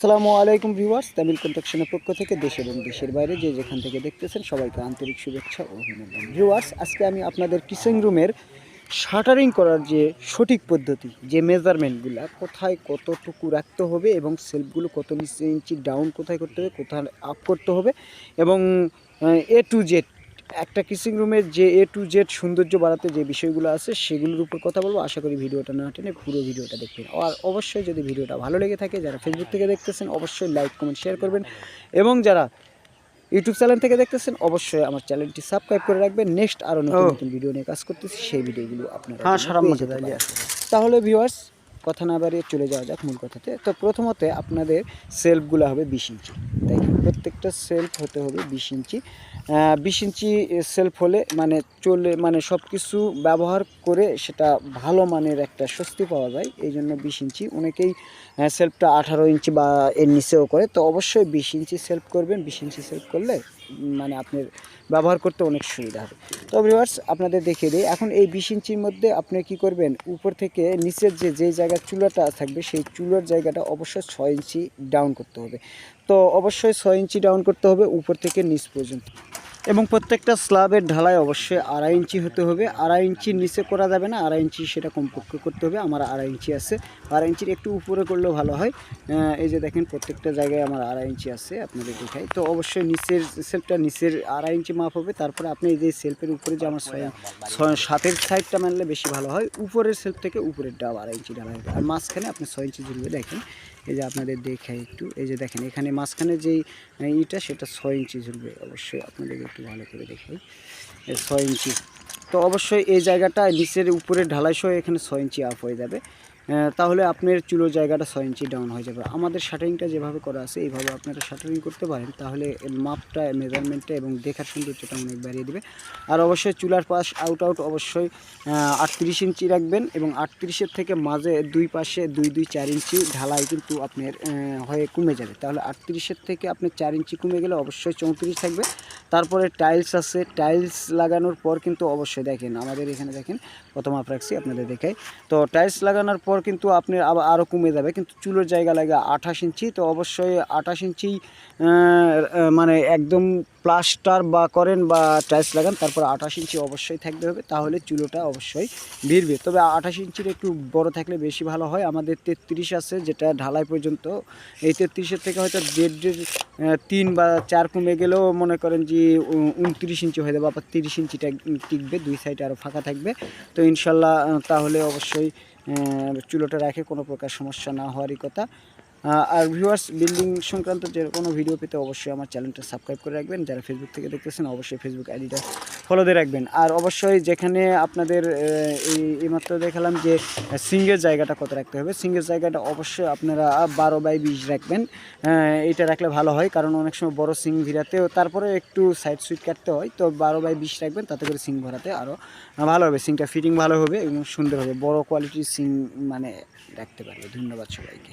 আসসালামু আলাইকুম ভিউয়ার্স, তামিল কন্ট্রাকশনের পক্ষ থেকে দেশ এবং দেশের বাইরে যে যেখান থেকে দেখতেছেন সবাইকে আন্তরিক শুভেচ্ছা ও অভিনন্দন। ভিউয়ার্স, আজকে আমি আপনাদের কিচেন রুমের শাটারিং করার যে সঠিক পদ্ধতি, যে মেজারমেন্টগুলো, কোথায় কতটুকু রাখতে হবে এবং সেলফগুলো কত ইঞ্চি ডাউন কোথায় করতে হবে, কোথায় আপ করতে হবে এবং এ টু জেড একটা কিচিং রুমের যে এ টু জেড সৌন্দর্য বাড়াতে যে বিষয়গুলো আছে সেগুলোর উপর কথা বলব। আশা করি ভিডিওটা না টেনে পুরো ভিডিওটা দেখবেন। আর অবশ্যই যদি ভিডিওটা ভালো লেগে থাকে যারা ফেসবুক থেকে দেখতেছেন অবশ্যই লাইক কমেন্ট শেয়ার করবেন। এবং যারা ইউটিউব চ্যানেল থেকে দেখতেছেন অবশ্যই আমার চ্যানেলটি সাবস্ক্রাইব করে রাখবেন। নেক্সট আরও নতুন নতুন ভিডিও নিয়ে কাজ করতেছি সেই ভিডিওগুলো আপনারা হ্যাঁ, সারা পারেন। তাহলে। ভিউয়ার্স কথা না বাড়িয়ে চলে যাওয়া যাক মূল কথাতে। তো প্রথমত আপনাদের সেলফগুলো হবে বিশ ইঞ্চি। তাই প্রত্যেকটা সেলফ হতে হবে বিশ ইঞ্চি। বিশ ইঞ্চি সেলফ হলে মানে চলে মানে সব কিছু ব্যবহার করে সেটা ভালো মানের একটা স্বস্তি পাওয়া যায়। এই জন্য বিশ ইঞ্চি। অনেকেই সেলফটা আঠারো ইঞ্চি বা এর নিচেও করে। তো অবশ্যই বিশ ইঞ্চি সেলফ করবেন। বিশ ইঞ্চি সেলফ করলে মানে আপনার ব্যবহার করতে অনেক সুবিধা হবে। তো ভিউয়ার্স আপনাদের দেখিয়ে দিই। এখন এই বিশ ইঞ্চির মধ্যে আপনি কি করবেন? উপর থেকে নিচের যে, যেই জায়গার চুলাটা থাকবে, সেই চুলার জায়গাটা অবশ্যই ছয় ইঞ্চি ডাউন করতে হবে। তো অবশ্যই ছয় ইঞ্চি ডাউন করতে হবে, উপর থেকে নিচ পর্যন্ত। এবং প্রত্যেকটা স্ল্যাবের ঢালাই অবশ্যই আড়াই ইঞ্চি হতে হবে। আড়াই ইঞ্চির নিচে করা যাবে না, আড়াই ইঞ্চি সেটা কমপক্ষে করতে হবে। আমার আড়াই ইঞ্চি আছে। আড়াই ইঞ্চির একটু উপরে করলেও ভালো হয়। এই যে দেখেন প্রত্যেকটা জায়গায় আমার আড়াই ইঞ্চি আছে আপনাদের দেখাই। তো অবশ্যই নিচের সেলফটা নিচের আড়াই ইঞ্চি মাপ হবে। তারপরে আপনি এই যে সেলফের উপরে যে আমার ছয় সাতের সাইডটা মানলে বেশি ভালো হয়। উপরের সেলফ থেকে উপরের ডাব আড়াই ইঞ্চি ঢালা হবে। আর মাঝখানে আপনি ছয় ইঞ্চি ঝুলবে, দেখেন। এই যে আপনাদের দেখে একটু, এই যে দেখেন, এখানে মাঝখানে যেই ইটা সেটা ছয় ইঞ্চি ঝুলবে। অবশ্যই আপনাদের একটু ভালো করে দেখাই। ছয় ইঞ্চি। তো অবশ্যই এই জায়গাটা নিচের উপরে ঢালাই সহ এখানে ছয় ইঞ্চি আপ হয়ে যাবে। তাহলে আপনার চুলোর জায়গাটা ছয় ইঞ্চি ডাউন হয়ে যাবে। আমাদের শাটারিংটা যেভাবে করা আছে, এইভাবে আপনারা শাটারিং করতে পারেন, তাহলে মাপটা মেজারমেন্টটা এবং দেখার সৌন্দর্যটা অনেক বাড়িয়ে দেবে। আর অবশ্যই চুলার পাশ আউট আউট অবশ্যই আটত্রিশ ইঞ্চি রাখবেন এবং আটত্রিশের থেকে মাঝে দুই পাশে দুই দুই, চার ইঞ্চি ঢালাই কিন্তু আপনার হয়ে কমে যাবে। তাহলে আটত্রিশের থেকে আপনি চার ইঞ্চি কমে গেলে অবশ্যই চৌত্রিশ থাকবে। তারপরে টাইলস আছে টাইলস লাগানোর পর কিন্তু অবশ্যই দেখেন, আমাদের এখানে দেখেন কত মাপ রাখছি, আপনাদের দেখাই। তো টাইলস লাগানোর পর কিন্তু আপনি আরও কমে যাবে। কিন্তু চুলোর জায়গা লাগে আঠাশ ইঞ্চি, তো অবশ্যই আঠাশ ইঞ্চি মানে একদম প্লাস্টার বা করেন বা টাইলস লাগান, তারপর আঠাশ ইঞ্চি অবশ্যই থাকতে হবে, তাহলে চুলোটা অবশ্যই ভিড়বে। তবে আঠাশ ইঞ্চির একটু বড় থাকলে বেশি ভালো হয়। আমাদের তেত্রিশ আছে, যেটা ঢালাই পর্যন্ত। এই তেত্রিশের থেকে হয়তো দেড় দেড় তিন বা চার কমে গেলেও মনে করেন যে উনত্রিশ ইঞ্চি হয়ে যাবে, আবার তিরিশ ইঞ্চিটা টিকবে, দুই সাইডে আরও ফাঁকা থাকবে। তো ইনশাল্লাহ তাহলে অবশ্যই চুলোটা রাখে কোনো প্রকার সমস্যা না হওয়ারই কথা। আর ভিউয়ার্স বিল্ডিং সংক্রান্ত যে কোনো ভিডিও পেতে অবশ্যই আমার চ্যানেলটা সাবস্ক্রাইব করে রাখবেন। যারা ফেসবুক থেকে দেখতেছেন, অবশ্যই ফেসবুক আইডিটা ফলো দিয়ে রাখবেন। আর অবশ্যই যেখানে আপনাদের এই এইমাত্র দেখালাম যে সিঙ্গের জায়গাটা কত রাখতে হবে। সিঙ্গের জায়গাটা অবশ্যই আপনারা বারো বাই বিশ রাখবেন। এটা রাখলে ভালো হয়, কারণ অনেক সময় বড় সিং ভিড়াতেও, তারপরে একটু সাইড সুইট কাটতে হয়। তো বারো বাই বিশ রাখবেন, তাতে করে সিং ভরাতে আরও ভালো হবে। সিংটা ফিটিং ভালো হবে এবং সুন্দর হবে। বড় কোয়ালিটির সিং মানে রাখতে পারবে। ধন্যবাদ সবাইকে।